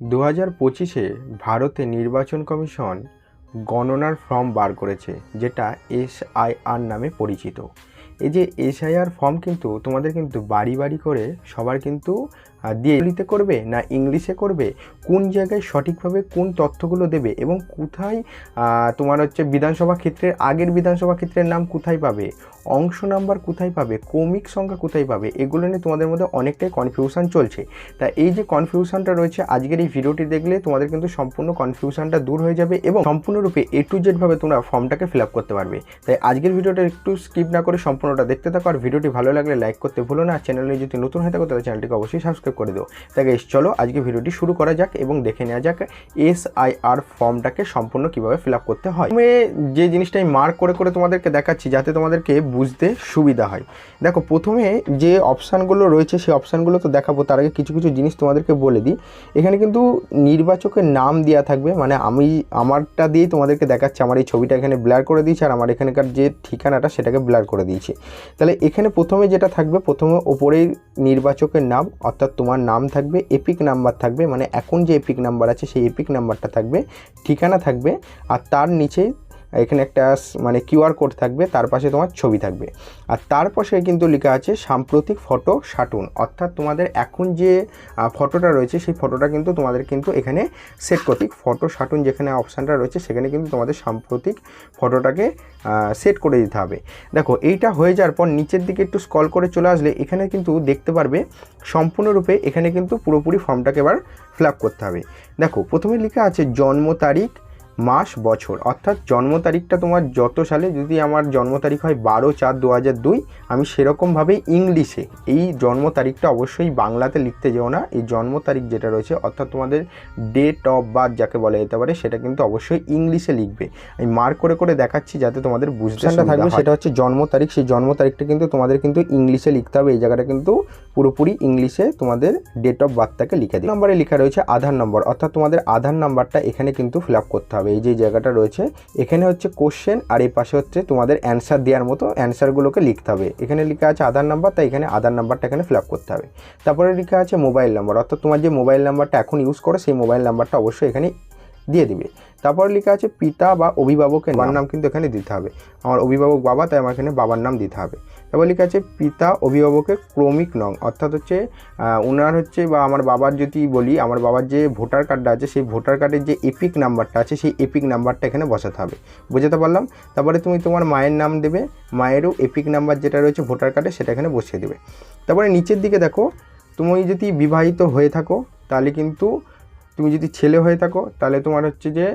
দু হাজার পঁচিশে ভারতে নির্বাচন কমিশন গণনার ফর্ম বার করেছে, যেটা এসআইআর নামে পরিচিত। এই যে এসআইআর ফর্ম কিন্তু তোমাদের কিন্তু বাড়ি বাড়ি করে সবার কিন্তু দিয়ে ইংলিতে করবে না ইংলিশে করবে? কোন জায়গায় সঠিকভাবে কোন তথ্যগুলো দেবে? এবং কোথায় তোমার হচ্ছে বিধানসভা ক্ষেত্রের আগের বিধানসভা ক্ষেত্রের নাম কোথায় পাবে? অংশ নাম্বার কোথায় পাবে? ক্রমিক সংখ্যা কোথায় পাবে? এগুলো নিয়ে তোমাদের মধ্যে অনেকটাই কনফিউশন চলছে। তা এই যে কনফিউশনটা রয়েছে, আজকের এই ভিডিওটি দেখলে তোমাদের কিন্তু সম্পূর্ণ কনফিউশানটা দূর হয়ে যাবে এবং সম্পূর্ণরূপে এ টু জেডভাবে তোমরা ফর্মটাকে ফিল আপ করতে পারবে। তাই আজকের ভিডিওটা একটু স্কিপ না করে সম্পূর্ণটা দেখতে থাকো আর ভিডিওটি ভালো লাগলে লাইক করতে ভুলো না। চ্যানেলে যদি নতুন হয়ে থাকো তাহলে চ্যানেলটিকে অবশ্যই সাবস্ক্রাইব করে দিও। তাই guys, চলো আজকে ভিডিওটি শুরু করা যাক এবং দেখে নেওয়া যাক এস আই আর ফর্মটাকে সম্পূর্ণ কীভাবে ফিল করতে হয়। প্রথমে যে জিনিসটা আমি মার্ক করে করে তোমাদেরকে দেখাচ্ছি যাতে তোমাদেরকে বুঝতে সুবিধা হয়। দেখো প্রথমে যে অপশানগুলো রয়েছে সেই অপশানগুলো তো দেখাবো তার আগে কিছু কিছু জিনিস তোমাদেরকে বলে দিই। এখানে কিন্তু নির্বাচকের নাম দেওয়া থাকবে মানে আমি আমারটা দিয়েই তোমাদেরকে দেখাচ্ছি। আমার এই ছবিটা এখানে ব্লার করে দিয়েছি আর আমার এখানকার যে ঠিকানাটা সেটাকে ব্লার করে দিয়েছি। তাহলে এখানে প্রথমে যেটা থাকবে প্রথমে ওপরেই নির্বাচকের নাম অর্থাৎ তোমার নাম থাকবে এপিক নাম্বার থাকবে মানে এখন যে এপিক নাম্বার আছে সেই এপিক নাম্বারটা থাকবে, ঠিকানা থাকবে, আর তার নিচেই এখানে একটা মানে কিউআর কোড থাকবে, তার পাশে তোমার ছবি থাকবে। আর তার পাশে কিন্তু লেখা আছে, সাম্প্রতিক ফটো সাটুন। অর্থাৎ তোমাদের এখন যে ফটোটা রয়েছে, সেই ফটোটা কিন্তু তোমাদের কিন্তু এখানে সেট করতে ফটো সাটুন যেখানে অপশানটা রয়েছে, সেখানে কিন্তু তোমাদের সাম্প্রতিক ফটোটাকে সেট করে দিতে হবে। দেখো, এইটা হয়ে যাওয়ার পর নিচের দিকে একটু স্কল করে চলে আসলে, এখানে কিন্তু দেখতে পারবে, সম্পূর্ণরূপে এখানে কিন্তু পুরোপুরি ফর্মটাকে এবার ফিল করতে হবে। দেখো, প্রথমে লেখা আছে, জন্ম তারিখ মাস বছর। অর্থাৎ জন্ম তারিখটা তোমার যত সালে যদি আমার জন্ম তারিখ হয় বারো চার দু হাজার দুই আমি সেরকমভাবে ইংলিশে এই জন্ম তারিখটা অবশ্যই বাংলাতে লিখতে যেও না। এই জন্ম তারিখ যেটা রয়েছে অর্থাৎ তোমাদের ডেট অফ বার্থ যাকে বলা যেতে পারে সেটা কিন্তু অবশ্যই ইংলিশে লিখবে। আমি মার্ক করে করে দেখাচ্ছি যাতে তোমাদের বুঝতে থাকবে সেটা হচ্ছে জন্ম তারিখ। সেই জন্ম তারিখটা কিন্তু তোমাদের কিন্তু ইংলিশে লিখতে হবে। এই জায়গাটা কিন্তু পুরোপুরি ইংলিশে তোমাদের ডেট অফ বার্থটাকে লিখে দিই নম্বরে লেখা রয়েছে আধার নম্বর অর্থাৎ তোমাদের আধার নাম্বারটা এখানে কিন্তু ফিল আপ করতে হবে। এই যে জায়গাটা রয়েছে, এখানে হচ্ছে কোশ্চেন আর এই পাশে হচ্ছে তোমাদের অ্যান্সার দেওয়ার মতো অ্যান্সারগুলোকে লিখতে হবে। এখানে লেখা আছে আধার নাম্বার তাই এখানে আধার নাম্বারটা এখানে ফিল করতে হবে। তারপরে লেখা আছে মোবাইল নাম্বার অর্থাৎ তোমার যে মোবাইল নাম্বারটা এখন ইউজ করো, সেই মোবাইল নাম্বারটা অবশ্যই এখানে দিয়ে দিবে। তারপর লেখা আছে পিতা বা অভিভাবকের বাবার নাম কিন্তু এখানে দিতে হবে। আমার অভিভাবক বাবা, তাই আমার এখানে বাবার নাম দিতে হবে। তারপর লেখা আছে পিতা অভিভাবকের ক্রমিক নং, অর্থাৎ হচ্ছে ওনার হচ্ছে বা আমার বাবার যদি বলি, আমার বাবার যে ভোটার কার্ডটা আছে, সেই ভোটার কার্ডের যে এপিক নাম্বারটা আছে, সেই এপিক নাম্বারটা এখানে বসাতে হবে। বোঝাতে পারলাম? তারপরে তুমি তোমার মায়ের নাম দেবে, মায়েরও এপিক নাম্বার যেটা রয়েছে ভোটার কার্ডে, সেটা এখানে বসিয়ে দেবে। তারপরে নিচের দিকে দেখো, তুমি যদি বিবাহিত হয়ে থাকো, তাহলে কিন্তু তুমি যদি ছেলে হয়ে থাকো, তাহলে তোমার হচ্ছে যে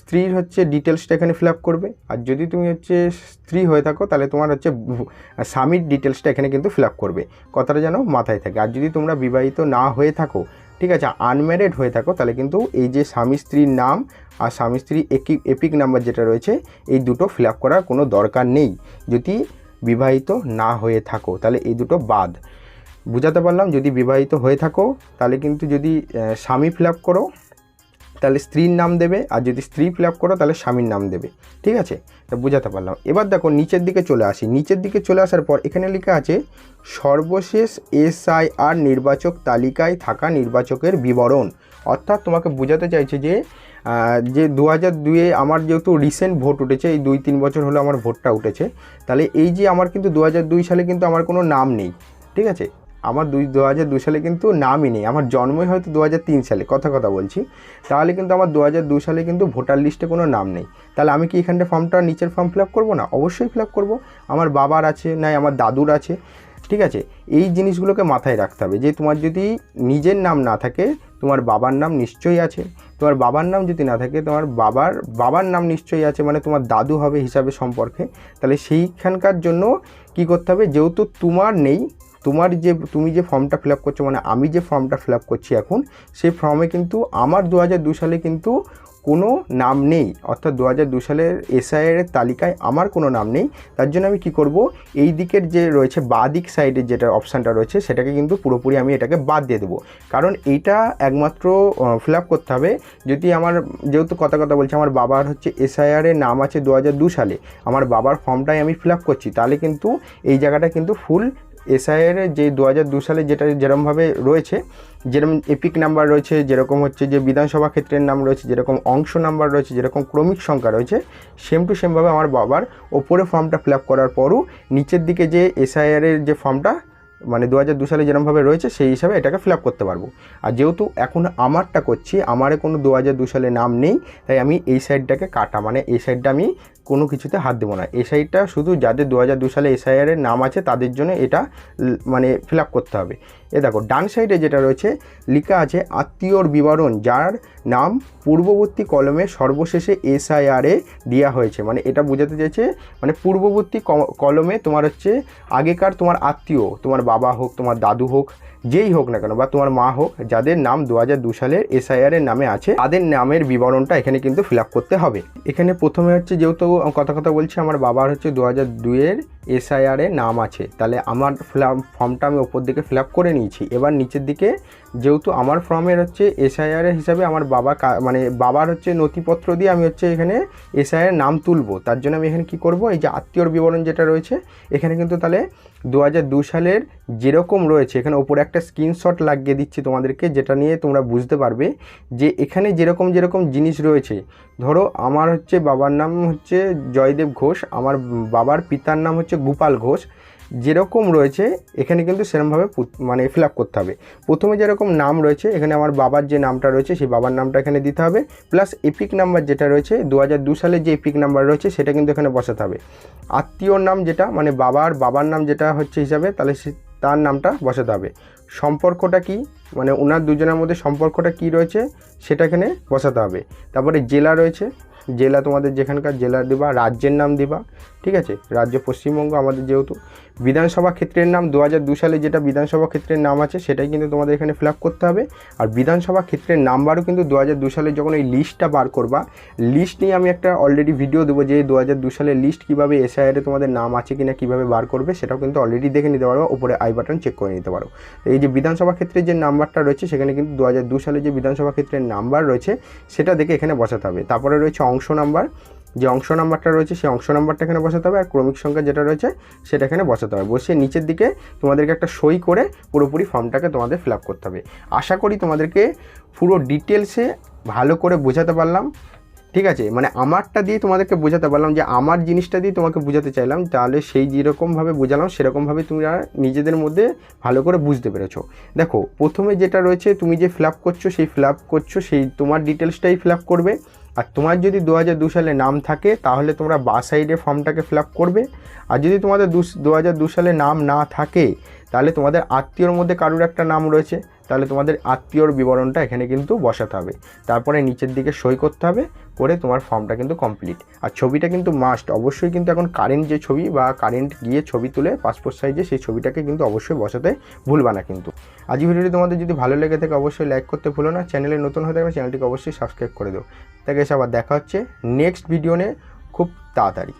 স্ত্রীর হচ্ছে ডিটেলসটা এখানে ফিল করবে। আর যদি তুমি হচ্ছে স্ত্রী হয়ে থাকো, তাহলে তোমার হচ্ছে স্বামীর ডিটেলসটা এখানে কিন্তু ফিল করবে। কথাটা যেন মাথায় থাকে। আর যদি তোমরা বিবাহিত না হয়ে থাকো, ঠিক আছে আনম্যারিড হয়ে থাকো, তাহলে কিন্তু এই যে স্বামী স্ত্রীর নাম আর স্বামী স্ত্রী একই এপিক নাম্বার যেটা রয়েছে, এই দুটো ফিল করার কোনো দরকার নেই। যদি বিবাহিত না হয়ে থাকো, তাহলে এই দুটো বাদ। বুঝাতে পারলাম, যদি বিবাহিত হয়ে থাকো, তাহলে কিন্তু যদি স্বামী ফিল আপ করো, তাহলে স্ত্রীর নাম দেবে, আর যদি স্ত্রী ফিল আপ করো, তাহলে স্বামীর নাম দেবে। ঠিক আছে? তা বুঝাতে পারলাম। এবার দেখো, নিচের দিকে চলে আসি। নিচের দিকে চলে আসার পর এখানে লেখা আছে, সর্বশেষ এসআইআর নির্বাচক তালিকায় থাকা নির্বাচকের বিবরণ। অর্থাৎ তোমাকে বোঝাতে চাইছে যে যে দু হাজার দুয়ে আমার যেহেতু রিসেন্ট ভোট উঠেছে, এই দুই তিন বছর হলো আমার ভোটটা উঠেছে, তাহলে এই যে আমার কিন্তু দু হাজার দুই সালে কিন্তু আমার কোনো নাম নেই। ঠিক আছে? আমার দুই দু হাজার দু সালে কিন্তু নামই নেই। আমার জন্মই হয়তো দু হাজার তিন সালে, কথা কথা বলছি। তাহলে কিন্তু আমার দু হাজার দু সালে কিন্তু ভোটার লিস্টে কোনো নাম নেই। তাহলে আমি কি এখানটা ফর্মটা নিচের ফর্ম ফিল আপ করব না? অবশ্যই ফিল আপ করব। আমার বাবার আছে, নাই আমার দাদুর আছে। ঠিক আছে? এই জিনিসগুলোকে মাথায় রাখতে হবে যে তোমার যদি নিজের নাম না থাকে, তোমার বাবার নাম নিশ্চয়ই আছে। তোমার বাবার নাম যদি না থাকে, তোমার বাবার বাবার নাম নিশ্চয়ই আছে মানে তোমার দাদু হবে হিসাবে সম্পর্কে। তাহলে সেইখানকার জন্য কি করতে হবে? যেহেতু তোমার নেই তোমার যে, তুমি যে ফর্মটা ফিল আপ করছ মানে আমি যে ফর্মটা ফিল আপ করছি এখন, সেই ফর্মে কিন্তু আমার দু হাজার সালে কিন্তু কোনো নাম নেই। অর্থাৎ দু হাজার দু সালের এসআইআর তালিকায় আমার কোনো নাম নেই। তার জন্য আমি কি করব? এই দিকের যে রয়েছে বা দিক সাইডের যেটা অপশানটা রয়েছে, সেটাকে কিন্তু পুরোপুরি আমি এটাকে বাদ দিয়ে দেবো। কারণ এইটা একমাত্র ফিল করতে হবে। যদি আমার, যেহেতু কথা কথা বলছি, আমার বাবার হচ্ছে এসআইআর এর নাম আছে দু সালে। আমার বাবার ফর্মটাই আমি ফিল করছি। তাহলে কিন্তু এই জায়গাটা কিন্তু ফুল এসআইয়ের যে দু হাজার দু সালে যেটা যেরমভাবে রয়েছে যেরকম এপিক নাম্বার রয়েছে, যেরকম হচ্ছে যে বিধানসভা ক্ষেত্রের নাম রয়েছে, যেরকম অংশ নাম্বার রয়েছে, যেরকম ক্রমিক সংখ্যা রয়েছে সেম টু সেমভাবে আমার বাবার ওপরে ফর্মটা ফিল করার পরও নিচের দিকে যে এসআইআরের যে ফর্মটা মানে দু হাজার দু সালে যেরমভাবে রয়েছে, সেই হিসাবে এটাকে ফিল করতে পারব। আর যেহেতু এখন আমারটা করছি, আমারে কোনো দু হাজার দু সালে নাম নেই, তাই আমি এই সাইডটাকে কাটা। মানে এই সাইডটা আমি কোনো কিছুতে হাত দেবো না। এই সাইডটা শুধু যাদের দু হাজার দু সালে এসআইআরের নাম আছে, তাদের জন্য এটা মানে ফিল করতে হবে। এ দেখো, ডান সাইডে যেটা রয়েছে, লিখা আছে আত্মীয়র বিবরণ, যার নাম পূর্ববর্তী কলমে সর্বশেষে এসআইআরে দেওয়া হয়েছে। মানে এটা বোঝাতে চাইছে মানে পূর্ববর্তী কলমে তোমার হচ্ছে আগেকার তোমার আত্মীয়, তোমার বাবা হোক, তোমার দাদু হোক যেই হোক না কেন, বা তোমার মা হোক, যাদের নাম দু হাজার দু সালের এসআইআর এর নামে আছে, তাদের নামের বিবরণটা এখানে কিন্তু ফিল করতে হবে। এখানে প্রথমে হচ্ছে যেহেতু কথা কথা বলছি, আমার বাবার হচ্ছে দু হাজার দুইয়ের এসআইআর নাম আছে। তাহলে আমার ফর্মটা আমি ওপর দিকে ফিল করে নিয়েছি। এবার নিচের দিকে যেহেতু আমার ফর্মের হচ্ছে এসআইআর হিসাবে আমার বাবা মানে বাবার হচ্ছে নথিপত্র দিয়ে আমি হচ্ছে এখানে এসআইআর নাম তুলবো। তার জন্য আমি এখানে কি করব? এই যে আত্মীয়র বিবরণ যেটা রয়েছে, এখানে কিন্তু তাহলে দু সালের যেরকম রয়েছে, এখানে ওপরে একটা স্ক্রিনশট লাগিয়ে দিচ্ছি তোমাদেরকে, যেটা নিয়ে তোমরা বুঝতে পারবে যে এখানে যেরকম যেরকম জিনিস রয়েছে। ধরো আমার হচ্ছে বাবার নাম হচ্ছে জয়দেব ঘোষ, আমার বাবার পিতার নাম হচ্ছে গোপাল ঘোষ যেরকম রয়েছে, এখানে কিন্তু সেরকমভাবে মানে ফিল করতে হবে। প্রথমে যেরকম নাম রয়েছে, এখানে আমার বাবার যে নামটা রয়েছে, সেই বাবার নামটা এখানে দিতে হবে। প্লাস এপিক নাম্বার যেটা রয়েছে দু সালের যে এপিক নাম্বার রয়েছে, সেটা কিন্তু এখানে বসাতে হবে। আত্মীয়র নাম যেটা মানে বাবার বাবার নাম যেটা হচ্ছে হিসাবে, তাহলে তার নামটা বসাতে হবে। সম্পর্কটা কি মানে ওনার দুজনের মধ্যে সম্পর্কটা কি রয়েছে, সেটা এখানে বসাতে হবে। তারপরে জেলা রয়েছে জেলা তোমাদের যেখানকার জেলা দিবা, রাজ্যের নাম দিবা, ঠিক আছে? রাজ্য, পশ্চিমবঙ্গ আমাদের যেহেতু। বিধানসভা ক্ষেত্রের নাম দু হাজার দু সালে যেটা বিধানসভা ক্ষেত্রের নাম আছে, সেটাই কিন্তু তোমাদের এখানে ফিল করতে হবে। আর বিধানসভা ক্ষেত্রের নাম্বারও কিন্তু দু হাজার দু সালে যখন এই লিস্টটা বার করবা লিস্ট নিয়ে আমি একটা অলরেডি ভিডিও দেবো যে দু হাজার দু সালের লিস্ট কীভাবে এসআইআরে তোমাদের নাম আছে কিনা, কীভাবে বার করবে, সেটাও কিন্তু অলরেডি দেখে নিতে পারো ওপরে আই বাটন চেক করে নিতে পারো। এই যে বিধানসভা ক্ষেত্রের যে নাম্বারটা রয়েছে, সেখানে কিন্তু দু হাজার দু সালে যে বিধানসভা ক্ষেত্রের নাম্বার রয়েছে, সেটা দেখে এখানে বসাতে হবে। তারপরে রয়েছে অংশ নাম্বার, যে অংশ নাম্বারটা রয়েছে সেই অংশ নাম্বারটা এখানে বসাতে হবে আর ক্রমিক সংখ্যা যেটা রয়েছে সেটা এখানে বসাতে হবে। বসিয়ে নিচের দিকে তোমাদেরকে একটা সই করে পুরোপুরি ফর্মটাকে তোমাদের ফিল করতে হবে। আশা করি তোমাদেরকে পুরো ডিটেলসে ভালো করে বোঝাতে পারলাম। ঠিক আছে? মানে আমারটা দিয়ে তোমাদেরকে বোঝাতে পারলাম যে আমার জিনিসটা দিয়ে তোমাকে বোঝাতে চাইলাম, তাহলে সেই যেরকমভাবে বোঝালাম সেরকমভাবে তুমি আর নিজেদের মধ্যে ভালো করে বুঝতে পেরেছ। দেখো, প্রথমে যেটা রয়েছে তুমি যে ফিল করছ, সেই ফিল করছ, সেই তোমার ডিটেলসটাই ফিল করবে। আর তোমার যদি দু হাজার দু সালে নাম থাকে, তাহলে তোমরা বা সাইডে ফর্মটাকে ফিল করবে। আর যদি তোমাদের দু দু সালে নাম না থাকে, তাহলে তোমাদের আত্মীয়র মধ্যে কারুর একটা নাম রয়েছে। তাহলে তোমাদের আত্মীয়র বিবরণটা এখানে কিন্তু বসাতে হবে। তারপরে নিচের দিকে সই করতে হবে, করে তোমার ফর্মটা কিন্তু কমপ্লিট। আর ছবিটা কিন্তু মাস্ট অবশ্যই কিন্তু এখন কারেন্ট যে ছবি বা কারেন্ট গিয়ে ছবি তুলে পাসপোর্ট সাইজে সেই ছবিটাকে কিন্তু অবশ্যই বসাতে ভুলবা না কিন্তু। আজ ভিডিওটি তোমাদের যদি ভালো লেগে থাকে অবশ্যই লাইক করতে ভুলো না। চ্যানেলে নতুন হয়ে থাকলে চ্যানেলটিকে অবশ্যই সাবস্ক্রাইব করে দেও। তাকে এসে আবার দেখা হচ্ছে নেক্সট ভিডিও নিয়ে খুব তাড়াতাড়ি।